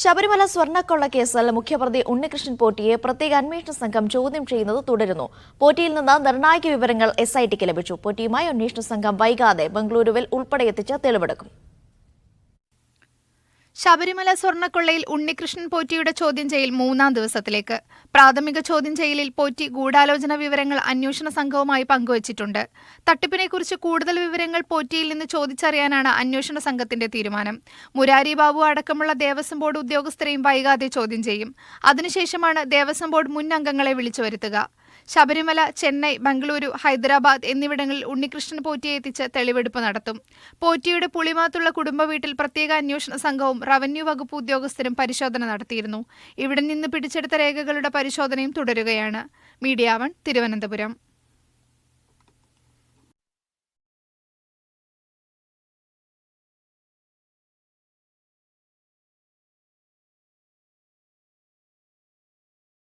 ശബരിമല സ്വർണക്കൊള്ള കേസിൽ മുഖ്യപ്രതി ഉണ്ണികൃഷ്ണൻ പോറ്റിയെ പ്രത്യേക അന്വേഷണ സംഘം ചോദ്യം ചെയ്യുന്നത് തുടരുന്നു. പോറ്റിയിൽ നിന്ന് നിർണായക വിവരങ്ങൾ എസ് ഐ ടിക്ക് ലഭിച്ചു. പോറ്റിയുമായി അന്വേഷണ സംഘം വൈകാതെ ബംഗളൂരുവിൽ ഉൾപ്പെടെ എത്തിച്ച് തെളിവെടുക്കും. ശബരിമല സ്വർണക്കൊള്ളയിൽ ഉണ്ണികൃഷ്ണൻ പോറ്റിയുടെ ചോദ്യം ചെയ്യൽ മൂന്നാം ദിവസത്തിലേക്ക്. പ്രാഥമിക ചോദ്യം ചെയ്യലിൽ പോറ്റി ഗൂഢാലോചന വിവരങ്ങൾ അന്വേഷണ സംഘവുമായി പങ്കുവച്ചിട്ടുണ്ട്. തട്ടിപ്പിനെക്കുറിച്ച് കൂടുതൽ വിവരങ്ങൾ പോറ്റിയിൽ നിന്ന് ചോദിച്ചറിയാനാണ് അന്വേഷണ സംഘത്തിന്റെ തീരുമാനം. മുരാരി ബാബു അടക്കമുള്ള ദേവസ്വം ബോർഡ് ഉദ്യോഗസ്ഥരെയും വൈകാതെ ചോദ്യം ചെയ്യും. അതിനുശേഷമാണ് ദേവസ്വം ബോർഡ് മുൻ അംഗങ്ങളെ വിളിച്ചു വരുത്തുക. ശബരിമല ചെന്നൈ ബംഗളൂരു ഹൈദരാബാദ് എന്നിവിടങ്ങളിൽ ഉണ്ണികൃഷ്ണൻ പോറ്റിയെ എത്തിച്ച് തെളിവെടുപ്പ് നടത്തും. പോറ്റിയുടെ പുളിമാത്തുള്ള കുടുംബ വീട്ടിൽ പ്രത്യേക അന്വേഷണ സംഘവും റവന്യൂ വകുപ്പ് ഉദ്യോഗസ്ഥരും പരിശോധന നടത്തിയിരുന്നു. ഇവിടെ നിന്ന് പിടിച്ചെടുത്ത രേഖകളുടെ പരിശോധനയും തുടരുകയാണ്. Media One Thiruvananthapuram.